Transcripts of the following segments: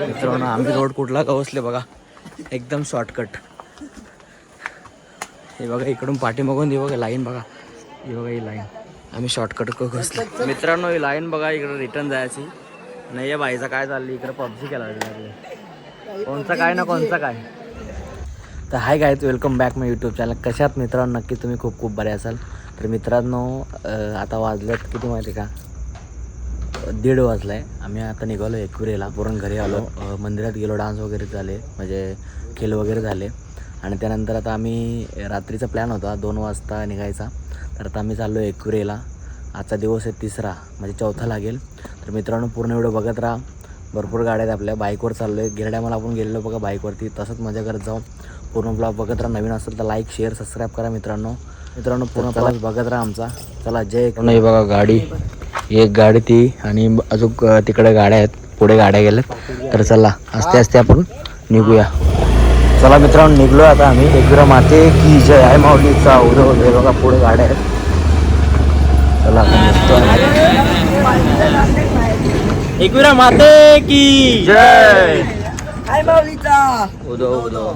मित्रांनो आम्ही रोड कुठला? गवसले बघा. एकदम शॉर्टकट हे बघा इकडून पाठीमागून हे बघा लाईन बघा. हे बघा ही लाईन आम्ही शॉर्टकट घसलो मित्रांनो ही लाईन बघा इकडे रिटर्न जायची. नाही या बाईचा काय चालली इकडे पबजी केला कोणचा काय ना कोणचा काय. तर हाय काय welcome back my YouTube channel कशात मित्रांनो नक्की तुम्ही खूप खूप बरे असाल. तर मित्रांनो आता वाजल्यात किती माहिती का? दीड वाजलाय. आम्ही आता निघालो एकविरेला पूर्ण घरी आलो. मंदिरात गेलो डान्स वगैरे झाले म्हणजे खेळ वगैरे झाले. आणि त्यानंतर आता आम्ही रात्रीचा प्लॅन होता दोन वाजता निघायचा. तर आता आम्ही चाललो एकविरेला आजचा दिवस आहे तिसरा म्हणजे चौथा लागेल. तर मित्रांनो पूर्ण व्हिडिओ बघत राहा. भरपूर गाड्या आहेत आपल्या. बाईकवर चाललो आहे गेल्या टायमाला आपण गेलेलो बघा बाईकवरती तसंच मजा करत जाऊ. पूर्ण ब्लॉग बघत राहा. नवीन असेल तर लाईक शेअर सबस्क्राईब करा मित्रांनो. मित्रांनो पूर्ण बघत राहा आमचा. चला जय नाही बघा गाडी. एक गाडी ती आणि अजून तिकडे गाड्या आहेत. पुढे गाड्या गेल्यात. तर चला आस्ते आस्ते आपण निघूया. चला मित्रांनो निघलो आता आम्ही. एकविरा माते की जय. आहे माऊलीचा उदो हे बघा पुढे गाड्या आहेत. चला आता निघतो एकविरा माते की जय. उदो उदो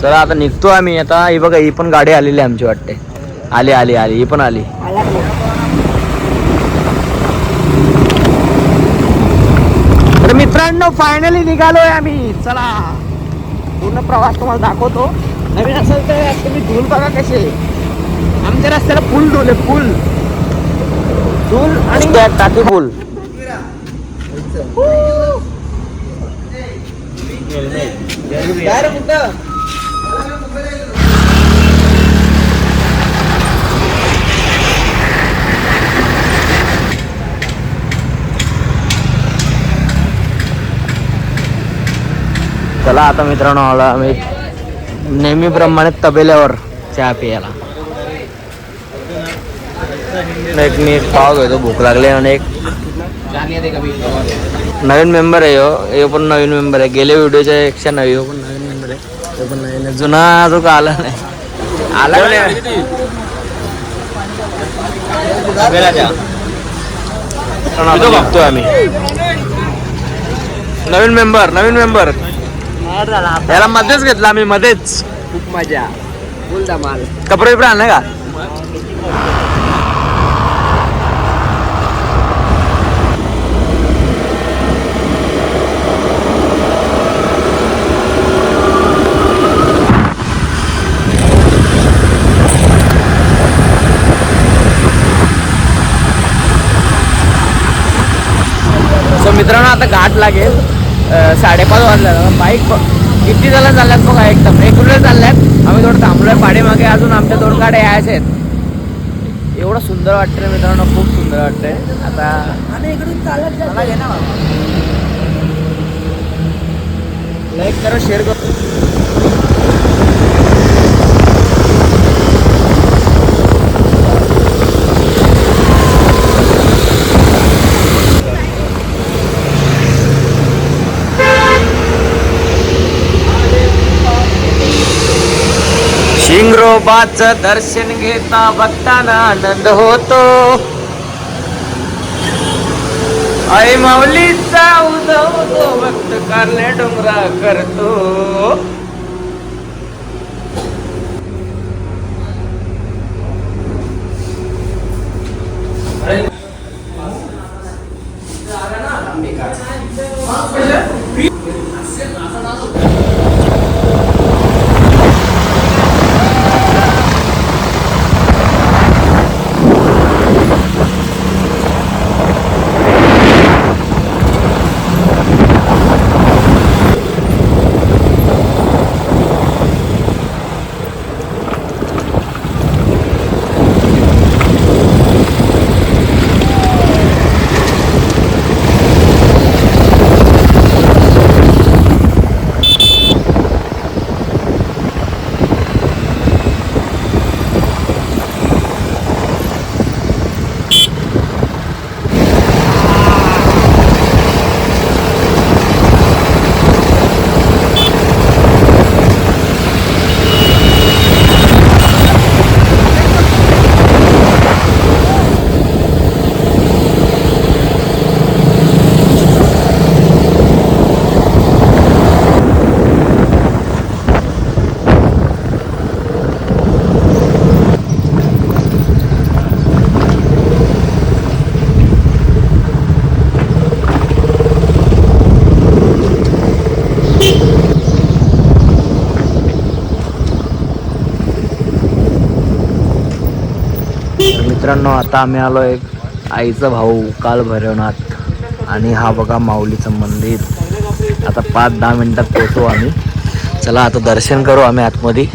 चला आता निघतो आम्ही. आता ही बघा ही पण गाडी आलेली आहे आमची वाटते. आली आली आली ही पण आली तर मित्रांनो फायनली निघालोय आम्ही चला पूर्ण प्रवास तुम्हाला दाखवतो नवीन असेल तर तुम्ही धूल बघा कसे आमच्या रस्त्याला फुल धूल आहे फुल धूल आणि टाकी फुल चला आता मित्रांनो आलो आम्ही नेहमीप्रमाणे तबेल्यावर चहा प्यायला. एक मी एक पाव घेतो भूक लागली आणि एक नवीन मेंबर आहे हो. हे पण नवीन मेंबर आहे. गेले व्हिडिओच्या एकशे नवी हो पण नवीन मेंबर आहे. तो पण नवीन आहे. जुना जो का आला नाही. आला नाही? आम्ही. नवीन मेंबर नवीन मेंबर याला मध्येच घेतला आम्ही मध्येच. खूप मजा. फुल धमाल. कपडे बिपडे आणले का? सो मित्रांनो आता घाट लागेल. साडेपाच वाजल्या बाईक किती जण चालल्यात बघा एकदम एकूण चालल्यात. आम्ही थोडं थांबलोय पाठीमागे अजून आमच्या दोन गाड्या यायच्या आहेत. एवढं सुंदर वाटतंय मित्रांनो खूप सुंदर वाटतंय. आता मला घे ना. लाईक करा शेअर करा. इंग्रोबाच दर्शन घेता भक्तांना आनंद होतो. आई माऊलीचा उदवतो भक्त कारले डोंगरा करतो. आता आम्ही आलो एक आईचा भाऊ काल भैरवनाथ. आणि हा बघा माऊलीचं मंदिर. आता पाच दहा मिनिटात पोहोचू आम्ही. चला आता दर्शन करू आम्ही आतमध्ये.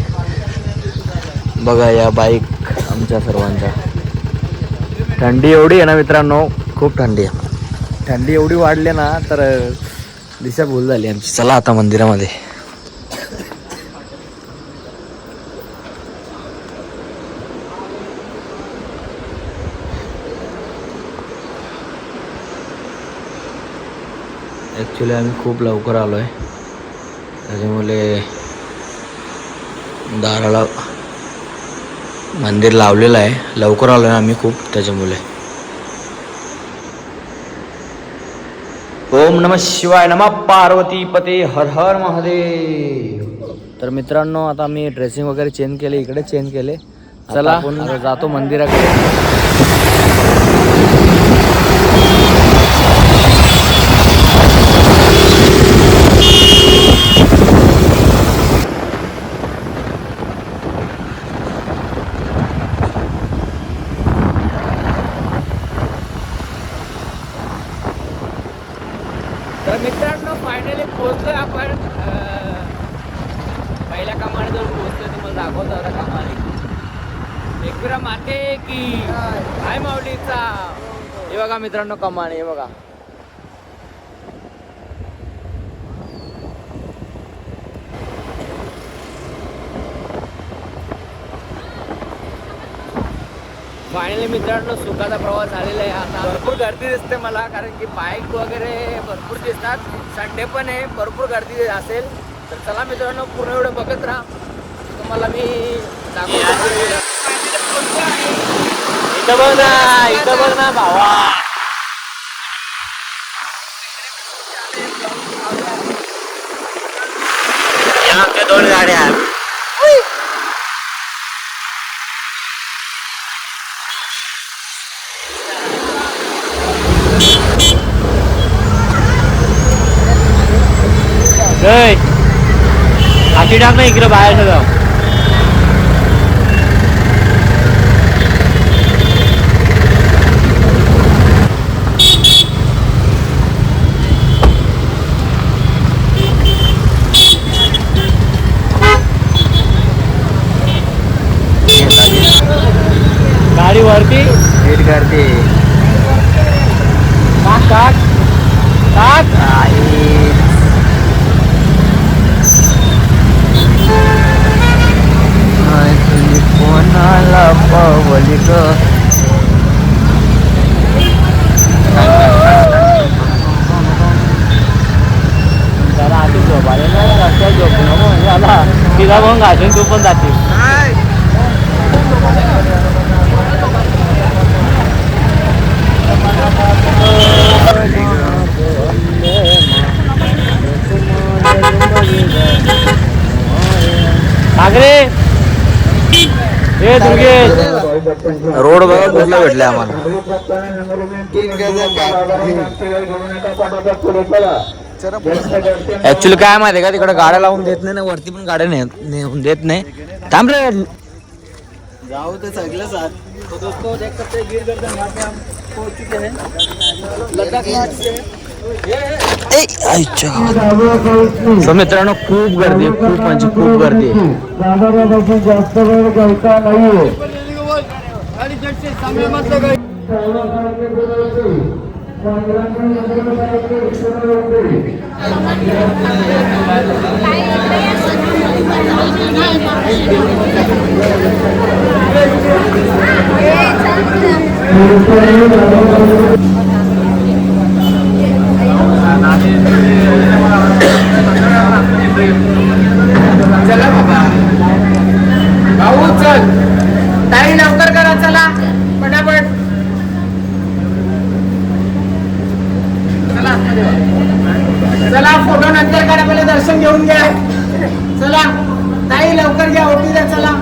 बघा या बाईक आमच्या सर्वांच्या. थंडी एवढी आहे ना मित्रांनो? खूप थंडी आहे. थंडी एवढी वाढली ना तर दिशा भूल झाली आमची. चला आता मंदिरामध्ये. ॲक्च्युली आम्ही खूप लवकर आलो आहे त्याच्यामुळे दाराला मंदिर लावलेलं आहे. लवकर आलो आहे आम्ही खूप त्याच्यामुळे. ओम नम शिवाय नम पार्वती पते हर हर महादेव. तर मित्रांनो आता मी ड्रेसिंग वगैरे चेंज केले इकडे चेंज केले. चला आपण जातो मंदिराकडे तर मित्रांनो फायनली पोहोचलोय आपण अं, पहिल्या कमानीजवळ पोहोचलोय तुम्हाला एकविरा माते की काय माऊलीचा. हे बघा मित्रांनो कमानी हे बघा. फायनली मित्रांनो सुखाचा प्रवास झालेला आहे. आता भरपूर गर्दी दिसते मला कारण की बाईक वगैरे भरपूर दिसतात. संडे पण आहे भरपूर गर्दी असेल. तर चला मित्रांनो पूर्ण एवढं बघत राहा. तुम्हाला मी इथं बघ ना इथं बघ ना भावा. या आमच्या दोन गाड्या. आहेत आठी टाक ना इकडे बाहेर सगळं गाडी वरती. नीट करते. टाक नाही तुम्ही कोणाला पावली ग तिला मग घासून तू पण जाते रोड बघा कुठला भेटले आम्हाला. ऍक्च्युली काय माहिती का तिकडे गाड्या लावून देत नाही ना वरती पण गाड्या नेऊन देत नाही. थांब रे. जाओ तो सगळं साथ तो दोस्तों देख सकते हैं गिर गर्दन यहाँ पे हम पहुंच चुके हैं लद्दाख पहुंच चुके हैं आईच्या. मित्रांनो खूप गर्दी खूप म्हणजे खूप गर्दी आहे. जास्त वेळ घ्यायचा नाहीये गाड़ी चला बाबा भाऊ चल ताई लवकर करा चला. पटापट. चला. चला फोटो नंतर करा पहिले दर्शन घेऊन घ्या. चला. ताई लवकर घ्या ओटी द्या चला.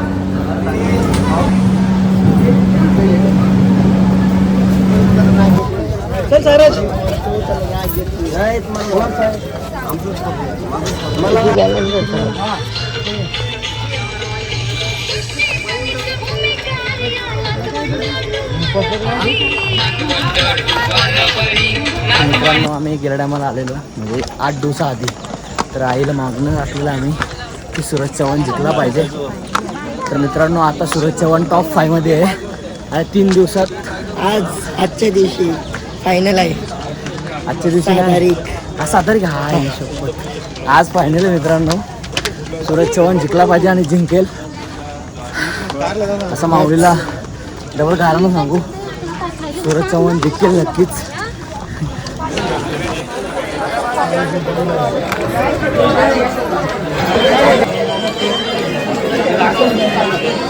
चल सारज मित्रांनो आम्ही गिरड्यामध्ये आलेलो. म्हणजे आठ दिवसा आधी तर आईला मागणं असलेलं आम्ही की सूरज चव्हाण जिंकला पाहिजे. तर मित्रांनो आता सूरज चव्हाण टॉप फायमध्ये आहे. आणि तीन दिवसात आज आजच्या दिवशी फायनल आहे. आजच्या दिवशी सहा काय? तारीख. हा, शपथ. आज फायनल मित्रांनो सूरज चव्हाण जिंकला पाहिजे आणि जिंकेल असं माऊलीला डबल कारण सांगू सूरज चव्हाण जिंकेल नक्कीच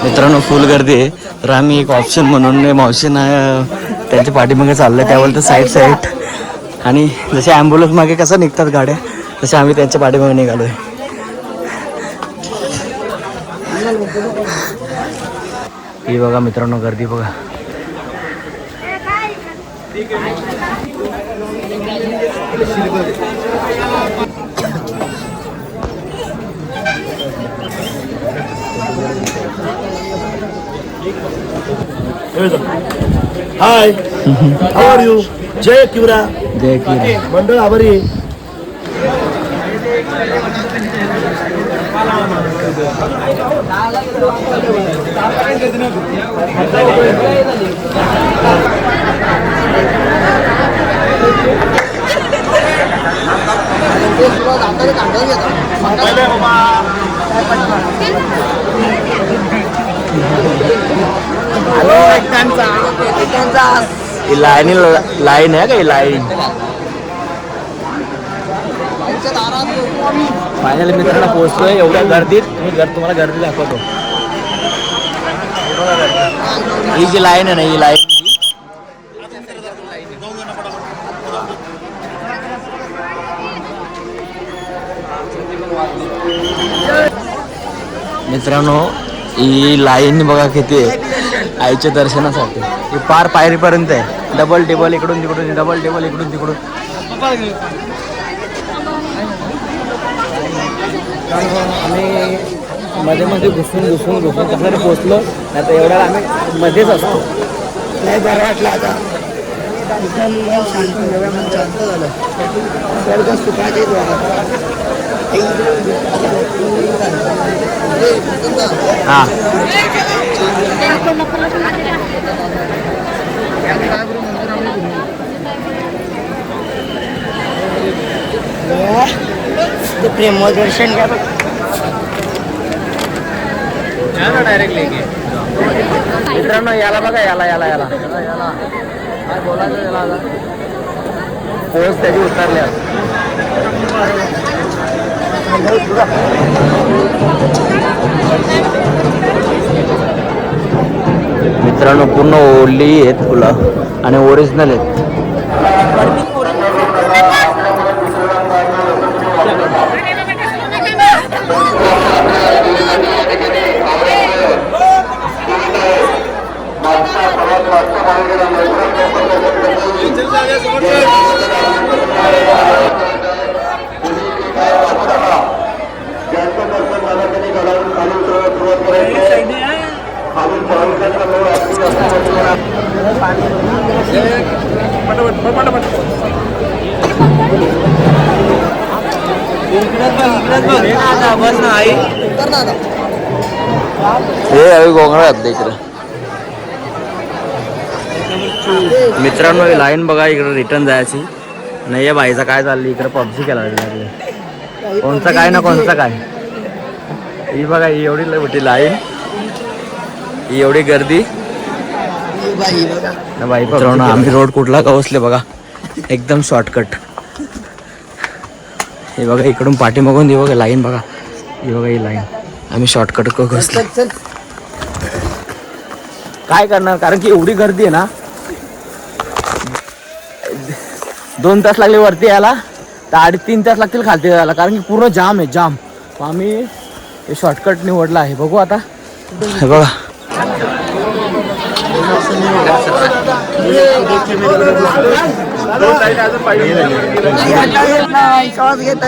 मित्रांनो फुल गर्दी आहे तर आम्ही एक ऑप्शन म्हणून मावशींना त्यांच्या पाठीमागे चाललं त्यावर तर साईड साईड आणि जसे ॲम्ब्युलन्स मागे कसं निघतात गाड्या तसे आम्ही त्यांच्या पाठीमागे निघालोय. ही बघा मित्रांनो गर्दी बघा. हाय हाऊ आर यू जय किवरा जय की मंडळ आभारी आहे. ही लाईन लाईन आहे का ही लाईन फायनल मित्रांनो पोहोचतोय एवढ्या गर्दीत. मी घर तुम्हाला गर्दी दाखवतो. हे. ही जी लाईन आहे ना ही लाईन मित्रांनो ही लाईन बघा किती आहे. आईच्या दर्शनासाठी. ही पार पायरीपर्यंत आहे. डबल टेबल इकडून तिकडून डबल टेबल इकडून तिकडून. आम्ही मध्ये मध्ये घुसून घुसून घुसून कसं तरी पोचलो नाही तर एवढ्या आम्ही मध्येच असतो. नाही बरं वाटलं आता. शांत मन शांत झालं. द्वार हां. ते दर्शन घ्या बघ डायरेक्ट मित्रांनो याला बघा याला याला याला याला काय बोलायचं याला आता? पोच त्याची उतरली आता. मित्रांनो पूर्ण ओली आहेत फुलं आणि ओरिजिनल आहेत. अవి गोंगळा घातलं इकडं. मित्रांनो ही लाईन बघा इकडं रिटर्न जायची. नाही या बाईचा काय चालली इकडं पबजी केला लागले. कोणता काय ना कोणता काय. ही बघा ही एवढी मोठी लाईन. ही एवढी गर्दी. बाई बघा ना बाई मित्रांनो आम्ही रोड कुठला गवसले बघा. एकदम शॉर्टकट हे बघा इकडून पाठीमागून ही बघा लाईन बघा. ही बघा ही लाईन. आम्ही शॉर्टकट घसलो काय करणार? कारण की एवढी गर्दी आहे ना दोन तास लागले वरती यायला तर अडीच तीन तास लागतील खालती जायला कारण की पूर्ण जाम आहे जाम. आम्ही हे शॉर्टकट निवडला आहे. बघू आता. हे बघा. घेता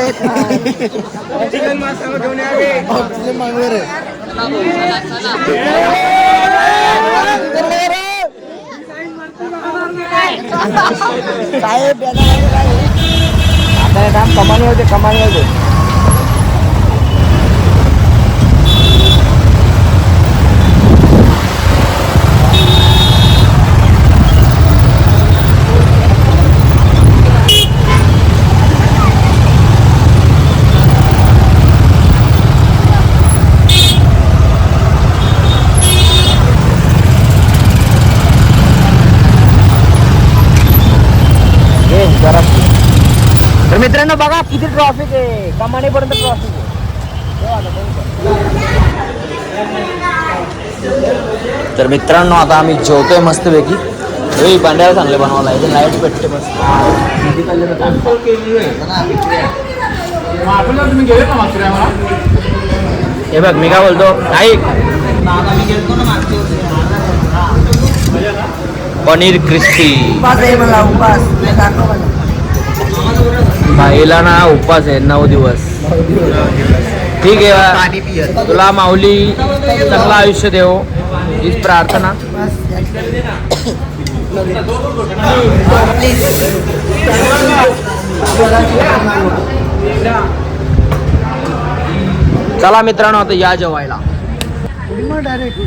साहेब आता काम कमानी होते कमानी होते. मित्रांनो बघा किती ट्रॉफिक आहे. कमानीपर्यंत ट्रॉफिक आहे. तर मित्रांनो आता आम्ही जेवतोय मस्तपैकी. हे पांड्याला चांगले बनवायला इथे लाइट पेटते मस्त. हे बघ मी काय बोलतो? ऐक पनीर क्रिस्पी उपास उपास. बाईला ना उपवास आहे नऊ दिवस ठीक आहे. तुला माऊली चांगलं आयुष्य देव हीच प्रार्थना चला मित्रांनो आता या जेवायला डायरेक्ट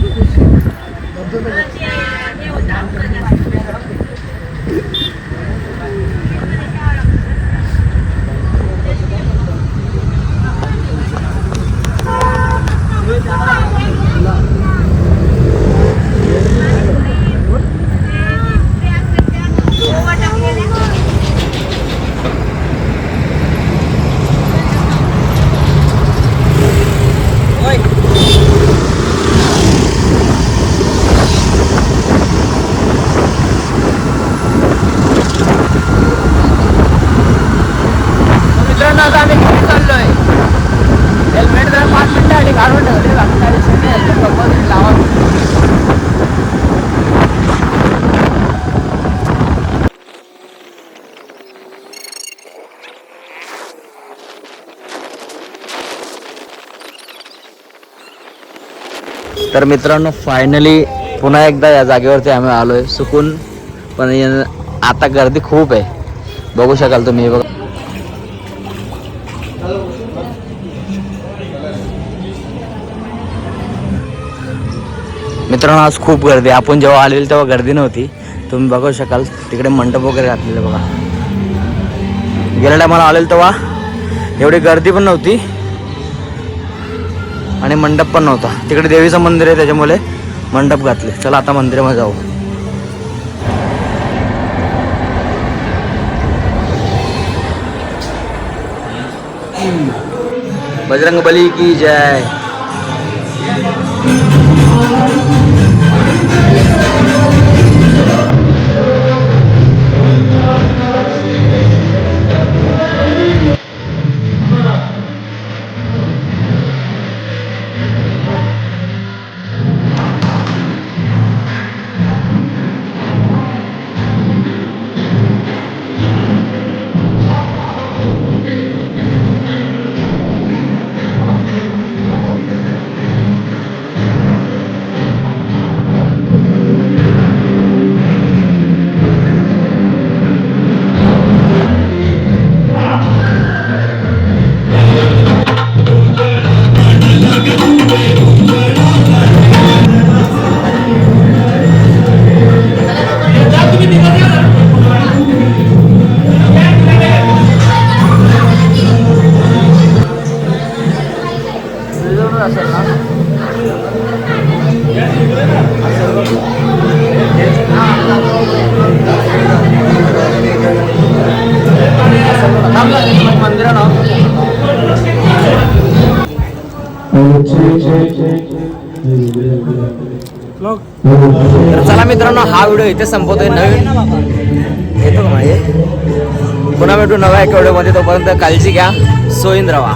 तर मित्रांनो फायनली पुन्हा एकदा या जागेवरती आम्ही आलो आहे सुकून पण आता गर्दी खूप आहे. बघू शकाल तुम्ही बघा. मित्रांनो आज खूप गर्दी. आहे. आपण जेव्हा आलेली तेव्हा गर्दी नव्हती. तुम्ही बघू शकाल तिकडे मंडप वगैरे घातलेले बघा. गेल्या टायमाला आलेलं तेव्हा एवढी गर्दी पण नव्हती. आणि मंडप पण नव्हता. तिकडे देवीचं मंदिर आहे त्याच्यामुळे मंडप घातले. चला आता मंदिरामध्ये जाऊ. बजरंग बली की जय. इथे संपवतोय नवीन. येतो का माहिती पुन्हा भेटू नव्या आठवड्यामध्ये तोपर्यंत काळजी घ्या. सोईन रवा.